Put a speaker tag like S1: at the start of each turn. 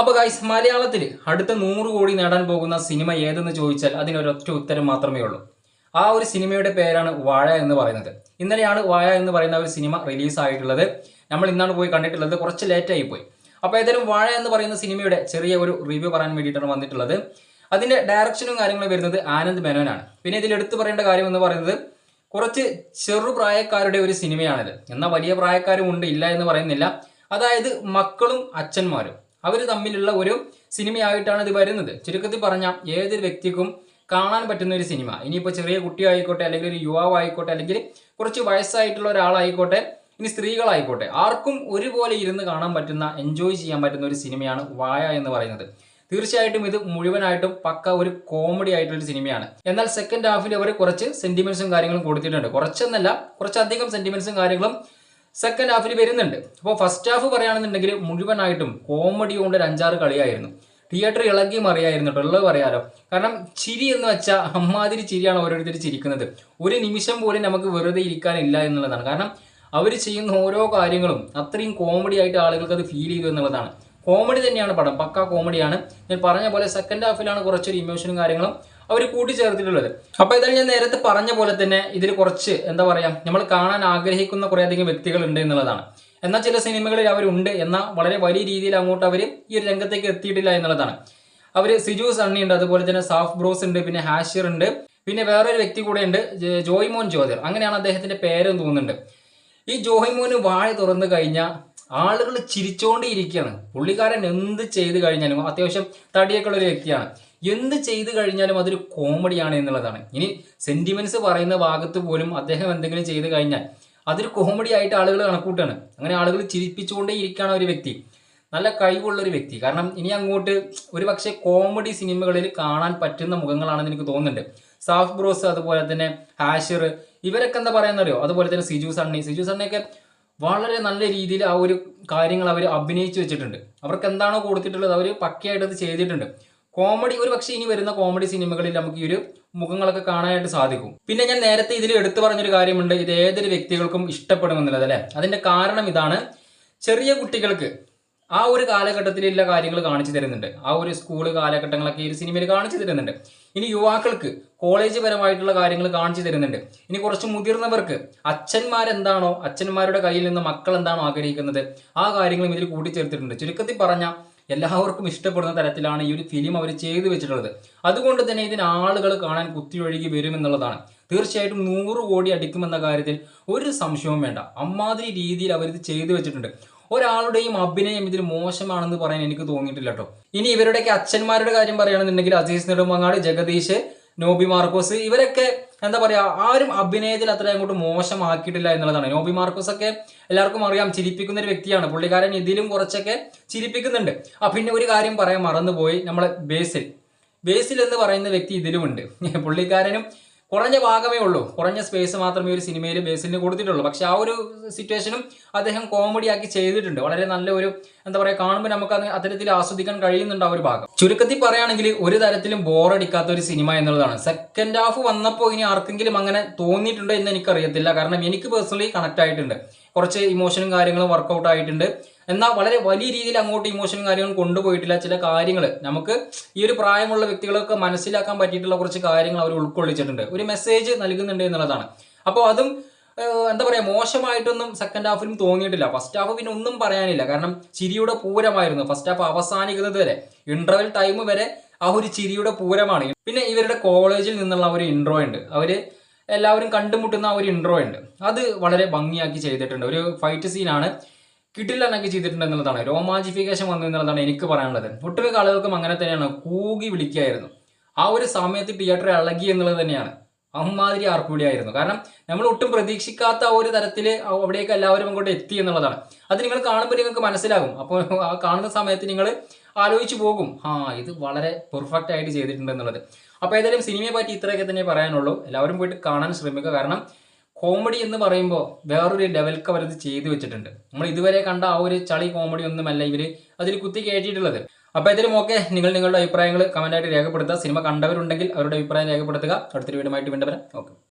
S1: അപ്പോൾ ഗൈസ് മലയാളത്തിൽ അടുത്ത നൂറ് കോടി നേടാൻ പോകുന്ന സിനിമ ഏതെന്ന് ചോദിച്ചാൽ അതിനൊരൊറ്റ ഉത്തരം മാത്രമേ ഉള്ളൂ. ആ ഒരു സിനിമയുടെ പേരാണ് വാഴ എന്ന് പറയുന്നത്. ഇന്നലെയാണ് വാഴ എന്ന് പറയുന്ന ഒരു സിനിമ റിലീസ് ആയിട്ടുള്ളത്. നമ്മൾ ഇന്നാണ് പോയി കണ്ടിട്ടുള്ളത് കുറച്ച് ലേറ്റായി പോയി. അപ്പോൾ ഏതായാലും വാഴ എന്ന് പറയുന്ന സിനിമയുടെ ചെറിയ ഒരു റിവ്യൂ പറയാൻ വേണ്ടിയിട്ടാണ് വന്നിട്ടുള്ളത്. അതിന്റെ ഡയറക്ഷനും കാര്യങ്ങളും വരുന്നത് ആനന്ദ് മേനോനാണ്. പിന്നെ ഇതിൽ എടുത്തു പറയേണ്ട കാര്യം എന്ന് പറയുന്നത് കുറച്ച് ചെറുപ്രായക്കാരുടെ ഒരു സിനിമയാണിത്. എന്നാൽ വലിയ പ്രായക്കാരും ഉണ്ട് ഇല്ല എന്ന് പറയുന്നില്ല. അതായത് മക്കളും അച്ഛന്മാരും. അവർ തമ്മിലുള്ള ഒരു സിനിമയായിട്ടാണ് ഇത് വരുന്നത്. ചുരുക്കത്തിൽ പറഞ്ഞാൽ ഏതൊരു വ്യക്തിക്കും കാണാൻ പറ്റുന്ന ഒരു സിനിമ. ഇനിയിപ്പോൾ ചെറിയ കുട്ടിയായിക്കോട്ടെ അല്ലെങ്കിൽ ഒരു യുവാവ് ആയിക്കോട്ടെ അല്ലെങ്കിൽ കുറച്ച് വയസ്സായിട്ടുള്ള ഒരാളായിക്കോട്ടെ ഇനി സ്ത്രീകളായിക്കോട്ടെ ആർക്കും ഒരുപോലെ ഇരുന്ന് കാണാൻ പറ്റുന്ന എൻജോയ് ചെയ്യാൻ പറ്റുന്ന ഒരു സിനിമയാണ് വായ എന്ന് പറയുന്നത്. തീർച്ചയായിട്ടും ഇത് മുഴുവനായിട്ടും പക്ക ഒരു കോമഡി ആയിട്ടുള്ള സിനിമയാണ്. എന്നാൽ സെക്കൻഡ് ഹാഫിൽ അവർ കുറച്ച് സെന്റിമെന്റ്സും കാര്യങ്ങളും കൊടുത്തിട്ടുണ്ട്. കുറച്ചെന്നല്ല കുറച്ചധികം സെന്റിമെന്റ്സും കാര്യങ്ങളും സെക്കൻഡ് ഹാഫിൽ വരുന്നുണ്ട്. അപ്പോൾ ഫസ്റ്റ് ഹാഫ് പറയുകയാണെന്നുണ്ടെങ്കിൽ മുഴുവനായിട്ടും കോമഡി കൊണ്ട് ഒരു അഞ്ചാറ് കളിയായിരുന്നു. തിയേറ്റർ ഇളകി മറിയായിരുന്നു കേട്ടോ ഉള്ളത് പറയാലോ. കാരണം ചിരി എന്ന് വെച്ചാൽ അമ്മാതിരി ചിരിയാണ് ഓരോരുത്തർ ചിരിക്കുന്നത്. ഒരു നിമിഷം പോലും നമുക്ക് വെറുതെ ഇരിക്കാനില്ല എന്നുള്ളതാണ്. കാരണം അവർ ചെയ്യുന്ന ഓരോ കാര്യങ്ങളും അത്രയും കോമഡി ആയിട്ട് ആളുകൾക്ക് അത് ഫീൽ ചെയ്തു എന്നുള്ളതാണ്. കോമഡി തന്നെയാണ് പടം പക്ക കോമഡിയാണ് ഞാൻ പറഞ്ഞ പോലെ സെക്കൻഡ് ഹാഫിലാണ് കുറച്ചൊരു ഇമോഷനും കാര്യങ്ങളും. അവർ കൂട്ടിച്ചേർത്തിട്ടുള്ളത്. അപ്പോൾ ഇതായാലും ഞാൻ നേരത്തെ പറഞ്ഞ പോലെ തന്നെ ഇതിൽ കുറച്ച് എന്താ പറയാ നമ്മൾ കാണാൻ ആഗ്രഹിക്കുന്ന കുറേയധികം വ്യക്തികൾ ഉണ്ട് എന്നുള്ളതാണ്. എന്നാൽ ചില സിനിമകളിൽ അവരുണ്ട് എന്നാൽ വളരെ വലിയ രീതിയിൽ അങ്ങോട്ട് അവർ ഈ ഒരു രംഗത്തേക്ക് എത്തിയിട്ടില്ല എന്നുള്ളതാണ്. അവർ സിജു സണ്ണി ഉണ്ട് അതുപോലെ തന്നെ സാഫ് ബ്രോസ് ഉണ്ട് പിന്നെ ഹാഷിർ ഉണ്ട് പിന്നെ വേറൊരു വ്യക്തി കൂടെ ഉണ്ട് ജോയ്മോൻ ജ്യോതിർ അങ്ങനെയാണ് അദ്ദേഹത്തിന്റെ പേരെന്ന് തോന്നുന്നുണ്ട്. ഈ ജോയ്മോന് വാഴ തുറന്നു കഴിഞ്ഞാൽ ആളുകൾ ചിരിച്ചോണ്ടേയിരിക്കുകയാണ് പുള്ളിക്കാരൻ എന്ത് ചെയ്ത് കഴിഞ്ഞാലും അത്യാവശ്യം തടിയൊക്കെ ഉള്ള ഒരു വ്യക്തിയാണ്. എന്ത് ചെയ്തു കഴിഞ്ഞാലും അതൊരു കോമഡിയാണ് എന്നുള്ളതാണ്. ഇനി സെന്റിമെന്റ്സ് പറയുന്ന ഭാഗത്ത് പോലും അദ്ദേഹം എന്തെങ്കിലും ചെയ്തു കഴിഞ്ഞാൽ അതൊരു കോമഡി ആയിട്ട് ആളുകൾ കണക്കൂട്ടാണ്. അങ്ങനെ ആളുകൾ ചിരിപ്പിച്ചുകൊണ്ടേ ഇരിക്കുകയാണ് ഒരു വ്യക്തി. നല്ല കഴിവുള്ള ഒരു വ്യക്തി. കാരണം ഇനി അങ്ങോട്ട് ഒരു പക്ഷേ കോമഡി സിനിമകളിൽ കാണാൻ പറ്റുന്ന മുഖങ്ങളാണെന്ന് എനിക്ക് തോന്നുന്നുണ്ട്. സാഫ് ബ്രോസ് അതുപോലെ തന്നെ ഹാഷിർ ഇവരൊക്കെ എന്താ പറയാന്നറിയോ? അതുപോലെ തന്നെ സിജു സണ്ണി. സിജു സണ്ണിയൊക്കെ വളരെ നല്ല രീതിയിൽ ആ ഒരു കാര്യങ്ങൾ അവർ അഭിനയിച്ചു വെച്ചിട്ടുണ്ട്. അവർക്ക് എന്താണോ കൊടുത്തിട്ടുള്ളത് അവർ പക്കയായിട്ട് അത് ചെയ്തിട്ടുണ്ട്. കോമഡി ഒരു പക്ഷേ ഇനി വരുന്ന കോമഡി സിനിമകളിൽ നമുക്ക് ഈ ഒരു മുഖങ്ങളൊക്കെ കാണാനായിട്ട് സാധിക്കും. പിന്നെ ഞാൻ നേരത്തെ ഇതിൽ എടുത്തു പറഞ്ഞൊരു കാര്യമുണ്ട് ഇത് ഏതൊരു വ്യക്തികൾക്കും ഇഷ്ടപ്പെടുമെന്നുള്ളത് അല്ലേ? അതിന്റെ കാരണം ഇതാണ് ചെറിയ കുട്ടികൾക്ക് ആ ഒരു കാലഘട്ടത്തിലുള്ള കാര്യങ്ങൾ കാണിച്ചു തരുന്നുണ്ട്. ആ ഒരു സ്കൂൾ കാലഘട്ടങ്ങളൊക്കെ ഈ സിനിമയിൽ കാണിച്ചു തരുന്നുണ്ട്. ഇനി യുവാക്കൾക്ക് കോളേജ് പരമായിട്ടുള്ള കാര്യങ്ങൾ കാണിച്ചു തരുന്നുണ്ട്. ഇനി കുറച്ച് മുതിർന്നവർക്ക് അച്ഛന്മാരെന്താണോ അച്ഛന്മാരുടെ കയ്യിൽ നിന്ന് മക്കൾ എന്താണോ ആഗ്രഹിക്കുന്നത് ആ കാര്യങ്ങളും ഇതിൽ കൂട്ടിച്ചേർത്തിട്ടുണ്ട്. ചുരുക്കത്തിൽ പറഞ്ഞാൽ എല്ലാവർക്കും ഇഷ്ടപ്പെടുന്ന തരത്തിലാണ് ഈ ഒരു ഫിലിം അവർ ചെയ്തു വെച്ചിട്ടുള്ളത്. അതുകൊണ്ട് തന്നെ ഇതിന് ആളുകൾ കാണാൻ കുത്തിയൊഴുകി വരുമെന്നുള്ളതാണ് തീർച്ചയായിട്ടും നൂറ് കോടി അടിക്കുമെന്ന കാര്യത്തിൽ ഒരു സംശയവും വേണ്ട. അമ്മാതിരി രീതിയിൽ അവരിത് ചെയ്തു വെച്ചിട്ടുണ്ട്. ഒരാളുടെയും അഭിനയം ഇതിൽ മോശമാണെന്ന് പറയാൻ എനിക്ക് തോന്നിയിട്ടില്ല കേട്ടോ. ഇനി ഇവരുടെയൊക്കെ അച്ഛന്മാരുടെ കാര്യം പറയുകയാണെന്നുണ്ടെങ്കിൽ അസീസ് നെടുമങ്ങാട് ജഗദീഷ് നോബി മാർക്കോസ്. ഇവരൊക്കെ എന്താ പറയാ ആരും അഭിനയത്തിൽ അത്ര അങ്ങോട്ട് മോശമാക്കിയിട്ടില്ല എന്നുള്ളതാണ്. നോബി മാർക്കോസ് ഒക്കെ എല്ലാവർക്കും അറിയാം ചിരിപ്പിക്കുന്ന ഒരു വ്യക്തിയാണ്. പുള്ളിക്കാരൻ ഇതിലും കുറച്ചൊക്കെ ചിരിപ്പിക്കുന്നുണ്ട്. ആ പിന്നെ ഒരു കാര്യം പറയാൻ മറന്നുപോയി. നമ്മളെ ബേസിൽ. ബേസിൽ എന്ന് പറയുന്ന വ്യക്തി ഇതിലുമുണ്ട്. പുള്ളിക്കാരനും കുറഞ്ഞ ഭാഗമേ ഉള്ളൂ. കുറഞ്ഞ സ്പേസ് മാത്രമേ ഒരു സിനിമയിൽ ബേസിലിന് കൊടുത്തിട്ടുള്ളൂ. പക്ഷെ ആ ഒരു സിറ്റുവേഷനും അദ്ദേഹം കോമഡിയാക്കി ചെയ്തിട്ടുണ്ട്. വളരെ നല്ല ഒരു എന്താ പറയുക കാണുമ്പോൾ നമുക്ക് അത് അത്തരത്തിൽ ആസ്വദിക്കാൻ കഴിയുന്നുണ്ട് ആ ഒരു ഭാഗം. ചുരുക്കത്തിൽ പറയുകയാണെങ്കിൽ ഒരു തരത്തിലും ബോറടിക്കാത്ത ഒരു സിനിമ എന്നുള്ളതാണ്. സെക്കൻഡ് ഹാഫ് വന്നപ്പോൾ ഇനി ആർക്കെങ്കിലും അങ്ങനെ തോന്നിയിട്ടുണ്ടോ എന്ന് എനിക്കറിയത്തില്ല. കാരണം എനിക്ക് പേഴ്സണലി കണക്ട് ആയിട്ടുണ്ട്. കുറച്ച് ഇമോഷനും കാര്യങ്ങളും വർക്കൗട്ട് ആയിട്ടുണ്ട്. എന്നാൽ വളരെ വലിയ രീതിയിൽ അങ്ങോട്ട് ഇമോഷനും കാര്യങ്ങളും കൊണ്ടുപോയിട്ടില്ല ചില കാര്യങ്ങൾ നമുക്ക് ഈ ഒരു പ്രായമുള്ള വ്യക്തികളൊക്കെ മനസ്സിലാക്കാൻ പറ്റിയിട്ടുള്ള കുറച്ച് കാര്യങ്ങൾ അവർ ഉൾക്കൊള്ളിച്ചിട്ടുണ്ട്. ഒരു മെസ്സേജ് നൽകുന്നുണ്ട് എന്നുള്ളതാണ്. അപ്പോൾ അതും എന്താ പറയുക മോശമായിട്ടൊന്നും സെക്കൻഡ് ഹാഫിലും തോന്നിയിട്ടില്ല. ഫസ്റ്റ് ഹാഫ് പിന്നെ ഒന്നും പറയാനില്ല. കാരണം ചിരിയുടെ പൂരമായിരുന്നു. ഫസ്റ്റ് ഹാഫ് അവസാനിക്കുന്നത് വരെ ഇന്റർവെൽ ടൈം വരെ ആ ഒരു ചിരിയുടെ പൂരമാണ്. പിന്നെ ഇവരുടെ കോളേജിൽ നിന്നുള്ള ഒരു ഇൻട്രോ ഉണ്ട്. അവർ എല്ലാവരും കണ്ടുമുട്ടുന്ന ഒരു ഇൻട്രോ ഉണ്ട്. അത് വളരെ ഭംഗിയാക്കി ചെയ്തിട്ടുണ്ട്. ഒരു ഫൈറ്റ് സീനാണ് കിട്ടില്ലെന്നൊക്കെ എന്നൊക്കെ ചെയ്തിട്ടുണ്ടെന്നുള്ളതാണ്. രോമാഞ്ചിഫിക്കേഷൻ വന്നു എന്നുള്ളതാണ് എനിക്ക് പറയാനുള്ളത്. ഒട്ടുമിക്ക ആളുകൾക്കും അങ്ങനെ തന്നെയാണ്. കൂകി വിളിക്കായിരുന്നു. ആ ഒരു സമയത്ത് തിയേറ്റർ ഇളകി എന്നുള്ളത് തന്നെയാണ്. അമ്മാതിരി ആർപ്പുവിളിയായിരുന്നു കാരണം നമ്മൾ ഒട്ടും പ്രതീക്ഷിക്കാത്ത ഒരു തരത്തിൽ അവിടേക്ക് എല്ലാവരും അങ്ങോട്ട് എത്തി എന്നുള്ളതാണ്. അത് നിങ്ങൾ കാണുമ്പോൾ നിങ്ങൾക്ക് മനസ്സിലാകും. അപ്പോൾ ആ കാണുന്ന സമയത്ത് നിങ്ങൾ ആലോചിച്ച് പോകും. ആ ഇത് വളരെ പെർഫെക്റ്റ് ആയിട്ട് ചെയ്തിട്ടുണ്ട് എന്നുള്ളത്. അപ്പോൾ ഏതായാലും സിനിമയെ പറ്റി ഇത്രയൊക്കെ തന്നെ പറയാനുള്ളൂ. എല്ലാവരും പോയിട്ട് കാണാൻ ശ്രമിക്കുക. കാരണം കോമഡി എന്ന് പറയുമ്പോൾ വേറൊരു ലെവൽക്ക് അവരത് ചെയ്തു വെച്ചിട്ടുണ്ട്. നമ്മൾ ഇതുവരെ കണ്ട ആ ഒരു ചളി കോമഡി ഒന്നുമല്ല ഇവർ അതിൽ കുത്തി കയറ്റിയിട്ടുള്ളത്. അപ്പോൾ ഇതിലും ഓക്കെ നിങ്ങൾ നിങ്ങളുടെ അഭിപ്രായങ്ങൾ കമന്റായിട്ട് രേഖപ്പെടുത്തുക. സിനിമ കണ്ടവരുണ്ടെങ്കിൽ അവരുടെ അഭിപ്രായം രേഖപ്പെടുത്തുക. അടുത്തൊരു വീടുമായിട്ട് വീണ്ടും വരാം. ഓക്കെ.